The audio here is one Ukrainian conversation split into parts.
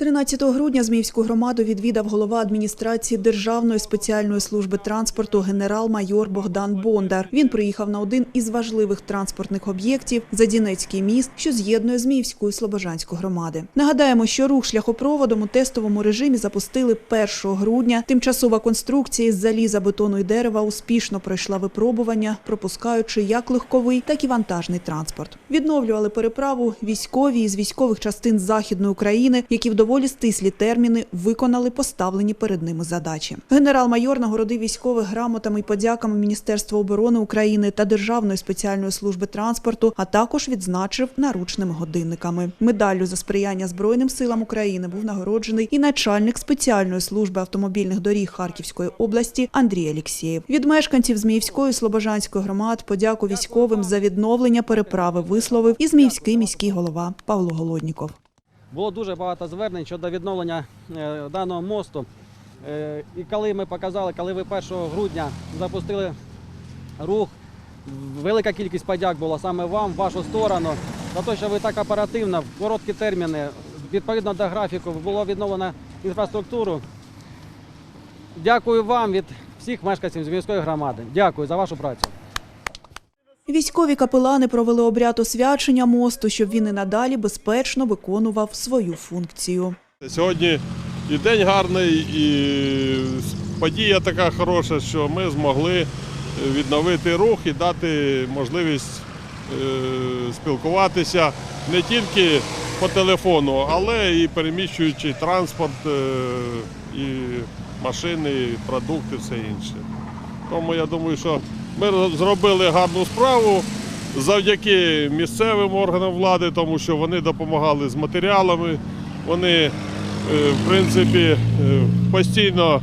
13 грудня Зміївську громаду відвідав голова адміністрації Державної спеціальної служби транспорту генерал-майор Богдан Бондар. Він приїхав на один із важливих транспортних об'єктів Задінецький міст, що з'єднує Зміївську і Слобожанську громади. Нагадаємо, що рух шляхопроводом у тестовому режимі запустили 1 грудня. Тимчасова конструкція із заліза, бетону і дерева успішно пройшла випробування, пропускаючи як легковий, так і вантажний транспорт. Відновлювали переправу військові із військових частин Західної України, які в доволі стислі терміни виконали поставлені перед ними задачі. Генерал-майор нагородив військових грамотами і подяками Міністерства оборони України та Державної спеціальної служби транспорту, а також відзначив наручними годинниками. Медаллю за сприяння Збройним силам України був нагороджений і начальник спеціальної служби автомобільних доріг Харківської області Андрій Алєксєєв. Від мешканців Зміївської Слобожанської громад подяку військовим за відновлення переправи висловив і Зміївський міський голова Павло Голодніков. Було дуже багато звернень щодо відновлення е, даного мосту. Е, І коли ми показали, коли ви 1 грудня запустили рух, велика кількість подяк була саме вам, в вашу сторону, за те, що ви так оперативно, в короткі терміни, відповідно до графіку, було відновлено інфраструктуру. Дякую вам від всіх мешканців Зміївської громади. Дякую за вашу працю. Військові капелани провели обряд освячення мосту, щоб він і надалі безпечно виконував свою функцію. Сьогодні і день гарний, і подія така хороша, що ми змогли відновити рух і дати можливість е, спілкуватися не тільки по телефону, але і переміщуючи транспорт, е, і машини, і продукти, все інше. Тому я думаю, що ми зробили гарну справу завдяки місцевим органам влади, тому що вони допомагали з матеріалами. Вони, е, в принципі, е, постійно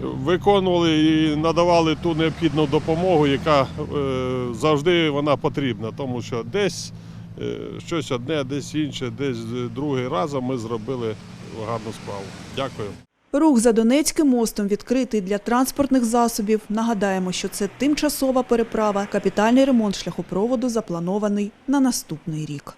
виконували і надавали ту необхідну допомогу, яка е, завжди вона потрібна, тому що десь щось одне, десь інше, десь другий разом ми зробили гарну справу. Дякую. Рух за Донецьким мостом відкритий для транспортних засобів. Нагадаємо, що це тимчасова переправа. Капітальний ремонт шляхопроводу запланований на наступний рік.